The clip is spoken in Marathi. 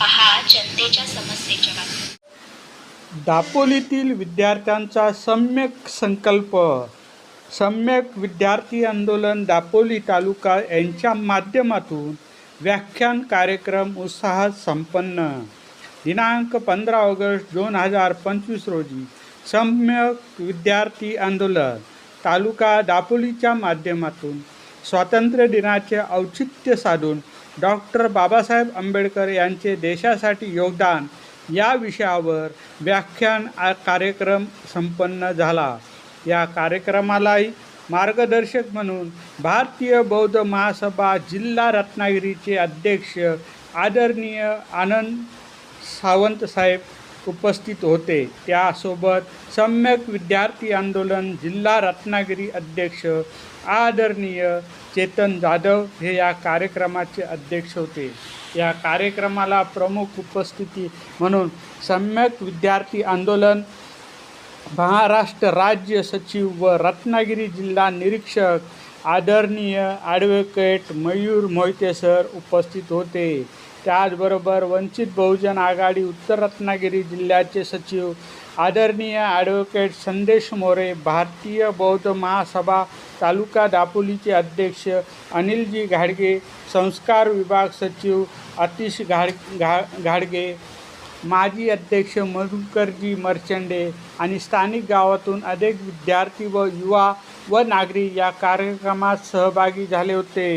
पहा जनतेच्या समस्येच्या बातम्या दापोलीतील विद्यार्थ्यांचा सम्यक संकल्प. सम्यक विद्यार्थी आंदोलन दापोली तालुका यांच्या माध्यमातून व्याख्यान कार्यक्रम उत्साहात संपन्न. दिनांक पंधरा ऑगस्ट दोन हजार पंचवीस रोजी सम्यक विद्यार्थी आंदोलन तालुका दापोलीच्या माध्यमातून स्वातंत्र्य दिनाचे औचित्य साधून डॉक्टर बाबासाहेब आंबेडकर यांचे देशासाठी योगदान या विषयावर व्याख्यान कार्यक्रम संपन्न झाला. या कार्यक्रमालाही मार्गदर्शक म्हणून भारतीय बौद्ध महासभा जिल्हा रत्नागिरीचे अध्यक्ष आदरणीय आनंद सावंत साहेब उपस्थित होते. त्यासोबत सम्यक विद्यार्थी आंदोलन जिल्हा रत्नागिरी अध्यक्ष आदरणीय चेतन जाधव हे या कार्यक्रमाचे अध्यक्ष होते. या कार्यक्रमाला प्रमुख उपस्थिती म्हणून सम्यक विद्यार्थी आंदोलन महाराष्ट्र राज्य सचिव व रत्नागिरी जिल्हा निरीक्षक आदरणीय ॲडव्होकेट मयूर मोहिते सर उपस्थित होते. त्याचबरोबर वंचित बहुजन आघाडी उत्तर रत्नागिरी जिल्ह्याचे सचिव आदरणीय ॲडव्होकेट संदेश मोरे भारतीय बौद्ध महासभा तालुका दापोलीचे अध्यक्ष अनिलजी घाडगे संस्कार विभाग सचिव अतिश घाड घा घाडगे माजी अध्यक्ष मधुकरजी मर्चंडे आणि स्थानिक गावातून अनेक विद्यार्थी व युवा व नागरिक या कार्यक्रमात सहभागी झाले होते.